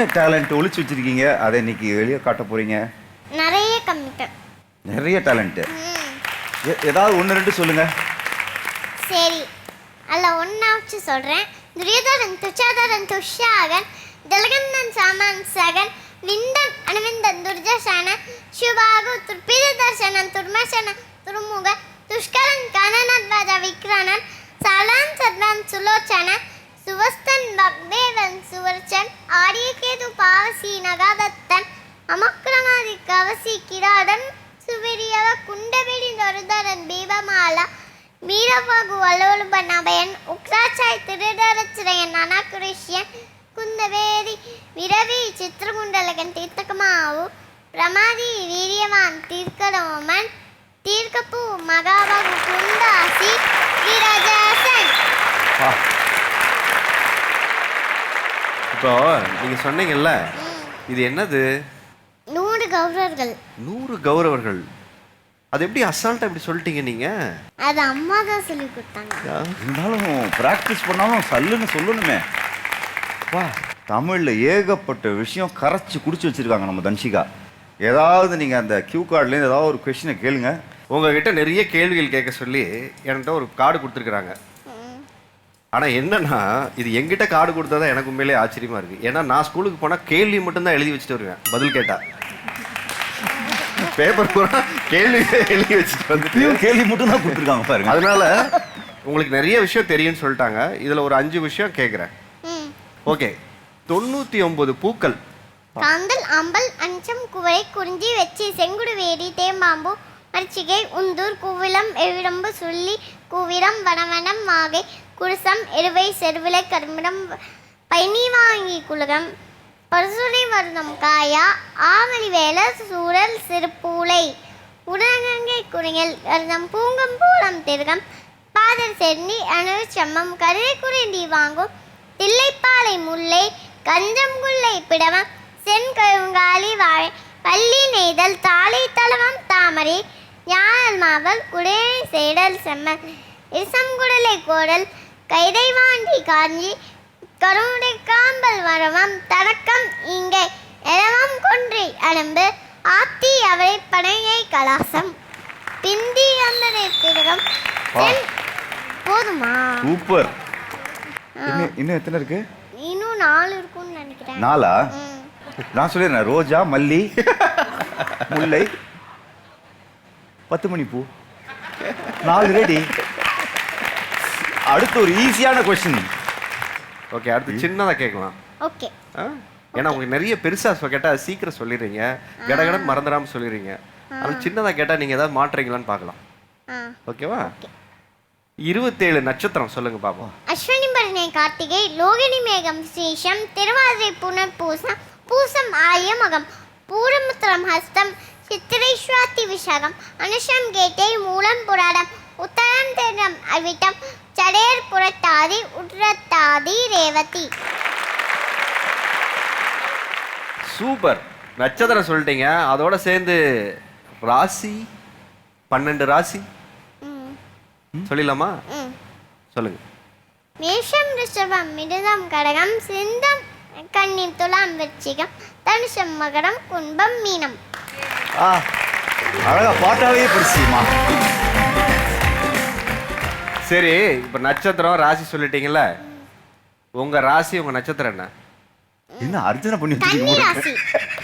என்ன டேலண்ட் ஒளிச்சு வச்சிருக்கீங்க? அதை இன்னைக்கு வெளியே காட்ட போறீங்க? நிறைய கம்மிட்டேன் நிறைய டேலண்ட் ஏதாவது ஒன்று ரெண்டு சொல்லுங்க. சரி. அதில் ஒன்றாச்சு சொல்கிறேன் துரியோதரன் துச்சாதரன் துஷாகன் ஜலகந்தன் சாமான் சகன் விந்தன் அனுவிந்தன் துர்ஜசன சுபாகு துர்பிரதர்சனன் துர்மசன துர்முக துஷ்கரன் கனனத்வஜ விக்ரணன் சலான் சத்வன் சுலோச்சன வாக்தேவன் சுவர்ச்சன். ஆரியகேது பாவசி நகாதத்தன். அமக்ரமாதி கவசி கிராடன் சுவெரியவ குண்டவெளி நொருதரன் தீபமாலா. வீரபாகு வல்லவலுபன் அபயன் உக்ராச்சாய் திருடரச்சிரையன் அனாகுரிஷ்யன் குந்தவேரி விரவி சித்திரகுண்டலகன் தீர்த்தகமாவு. பிரமாதி வீரியவான் தீர்க்கரோமன் தீர்க்கப்பு மகாபாகு குந்தாசி விரஜாசன் இப்போ நீங்க சொன்னீங்கல்ல இது என்னது? நூறு கௌரவர்கள். நூறு கௌரவர்கள். அது எப்படி அசால்ட்டா இப்படி சொல்லிட்டீங்க நீங்க? அது அம்மா தான் சொல்லி கொடுத்தாங்க. இருந்தாலும் ப்ராக்டிஸ் பண்ணாலும் சல்லுன்னு சொல்லணுமே. வா. தமிழில் ஏகப்பட்ட விஷயம் கரைச்சி குடிச்சு வச்சிருக்காங்க நம்ம தன்ஷிகா. ஏதாவது நீங்கள் அந்த கியூ கார்ட்லேருந்து ஏதாவது ஒரு கொஷினை கேளுங்க. உங்ககிட்ட நிறைய கேள்விகள் கேட்க சொல்லி என்கிட்ட ஒரு கார்டு கொடுத்துருக்குறாங்க. ஆனா என்னன்னா இது எங்கிட்ட கார்டு கொடுத்தா எனக்கு உண்மையிலேயே ஆச்சரியமா இருக்கு. ஏன்னா நான் ஸ்கூலுக்கு போனா கேள்வி மட்டும்தான் எழுதி வச்சுட்டு வருவேன். பதில் கேட்டா. பேப்பர் பூரா கேள்வி எழுதி வச்சுட்டு வந்து கேள்வி மட்டும் தான் கொடுத்துருக்காங்க பாருங்க. அதனால உங்களுக்கு நிறைய விஷயம் தெரியும்னு சொல்லிட்டாங்க. இதுல ஒரு அஞ்சு விஷயம் கேட்குறேன் ம். ஓகே. தொண்ணூத்தி ஒன்பது பூக்கள். காந்தல் அம்பல் அஞ்சம் குவளை குறிஞ்சி வெச்சி செங்குடு வேடி தேம்பாம்பு மரிச்சிகை உந்தூர் கூவிளம் எவிடம்பு சொல்லி கூவிரம் வனவனம் மாகை குருசம் எருவை செருவிலை கருமிடம் பயணி வாங்கி குலகம் பரசுரை வருதம் காயா ஆவலி வேல சூழல் சிறுப்பூளை உடகங்கை குறையல் கருதம் பூங்கம் பூலம் திருகம் பாதர் சென்னி அணு செம்மம் கருதை குறைந்தி வாங்கும் தில்லைப்பாலை முல்லை கஞ்சம் குல்லை பிடவம் செங்கழுங்காலி வாழை பள்ளி நெய்தல் தாளை தளவம் தாமரை ஞாழல் மாவல் குடை சேடல் செம்மல் இசம்குடலை கோடல் கைதை வாண்டி காஞ்சி கருணை காம்பல் வரவம் தடக்கம் இங்கை எலவம் கொன்றை அடம்பு ஆத்தி அவரை பனையை கலாசம். பிந்தி திலகம் சென் போதுமா? சூப்பர். இன்னும் எத்தனை இருக்கு? இன்னும் நாலு இருக்கும்னு நினைக்கிறேன். நாலா. நான் சொல்லிடுறேன் ரோஜா மல்லி முல்லை பத்து மணி பூ. நாலு ரெடி அடுத்து ஒரு ஈஸியான கொஸ்டின் ஓகே அடுத்து சின்னதா கேட்கலாம். ஓகே ஆ? ஏன்னா உங்களுக்கு நிறைய பெருசா சொ- கேட்டா சீக்கிரம் சொல்லிடுறீங்க. கடகடன் மறந்துடாம சொல்லிடுறீங்க. அது சின்னதா கேட்டா நீங்க ஏதாவது மாட்டுறீங்களான்னு பார்க்கலாம். ஆ. ஓகேவா இருபத்தேழு நட்சத்திரம் சொல்லுங்க பாப்போம். அஸ்வினி பரணை கார்த்திகை லோகினி மேகம் சீஷம் திருவாதிரை புனர் பூசம் பூசம் ஆயமகம் பூரமுத்திரம் ஹஸ்தம் சித்திரை ஸ்வாதி விஷாகம் அனுஷம் கேட்டை மூலம் புராடம் உத்தரம் தேடம் அவிட்டம் சடையர் புரட்டாதி உட்ரத்தாதி ரேவதி. சூப்பர். நட்சத்திரம் சொல்லிட்டீங்க. அதோட சேர்ந்து ராசி பன்னெண்டு ராசி? சொல்லிடலாமா? சொல்லுங்க. மேஷம் ரிஷபம் மிருதம் கடகம் சிந்தம் கன்னி துலாம் விருச்சிகம் தனுஷம் மகரம் கும்பம் மீனம். அழகா பாட்டாவே படிச்சுமா சரி இப்போ நட்சத்திரம் ராசி சொல்லிட்டீங்கல்ல உங்க ராசி உங்க நட்சத்திரம் என்ன? என்ன அர்ச்சனை பண்ணி கன்னி வச்சிருக்கீங்க ராசி.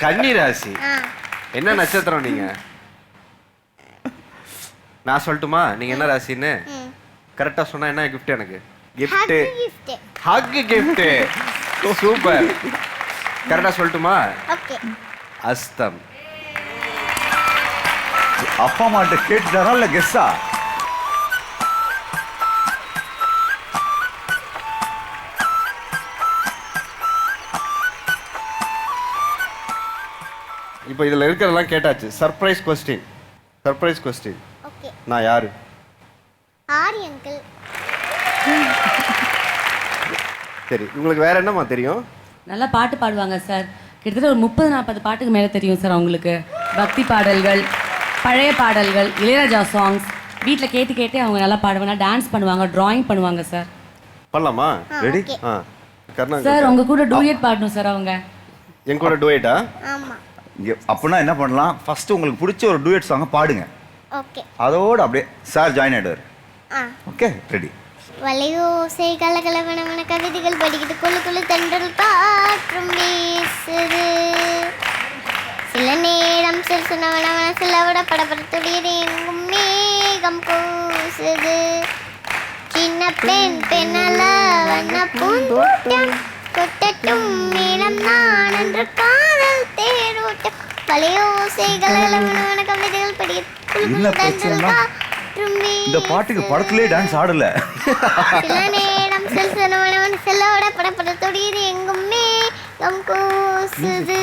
கன்னி ராசி. ஆ. என்ன நட்சத்திரம் நீங்க? நான் சொல்லட்டுமா? நீங்க என்ன ராசின்னு? கரெக்டா சொன்னா என்ன gift எனக்கு? Gift Haq gift. சூப்பர் கரெக்டா சொல்லட்டுமா? ஓகே அஸ்தம். அப்பா அம்மாட்ட கேட்டுட்டாரா இல்ல கெஸ்ஸா இப்போ இதுல இருக்கிறதெல்லாம் கேட்டாச்சு. Surprise question surprise question okay நான் யாரு? ஆரி அங்கிள் சரி உங்களுக்கு வேற என்னம்மா தெரியும்? நல்லா பாட்டு பாடுவாங்க சார் கிட்டத்தட்ட ஒரு முப்பது நாற்பது பாட்டுக்கு மேலே தெரியும் சார் அவங்களுக்கு. பக்தி பாடல்கள். பழைய பாடல்கள் இளையராஜா சாங்ஸ் வீட்டில் கேட்டு கேட்டே அவங்க நல்லா பாடுவாங்க டான்ஸ் பண்ணுவாங்க டிராயிங் பண்ணுவாங்க சார் பண்ணலாமா? ஆ கர்ணா சார். உங்க கூட டூயட் பாடணும் சார் அவங்க. என் கூட இங்கே அப்படின்னா என்ன பண்ணலாம்? ஃபர்ஸ்ட் உங்களுக்கு பிடிச்ச ஒரு டூயட் சாங்கை பாடுங்க. ஓகே அதோடு அப்படியே சார் ஜாயின் ஆகிடுவார் ஆ. ஓகே ரெடி வளையோசை கலகலவனவன கவிதைகள் படிக்கிட்டு குழு குழு தென்றல் காற்றும் வீசுது. நேரம் சிறுசுனவனவன சிலவிட படபடத்துடையது எங்கும் மேகம் கூசுது சின்ன பெண் பெண்ணல்ல வண்ண பூந்தோட்டம் கொட்டட்டும் மேலம் நான் என்று காதல் தேரோட்டம். வளையோசை கலகலவனவன கவிதைகள் காற்றும் இந்த பாட்டுக்கு. படத்துலேயே டான்ஸ் ஆடல. சில நேரம் செல்சனவனவன் செல்லோட படப்படத்தொடியது எங்கும் மேகம் கூசுது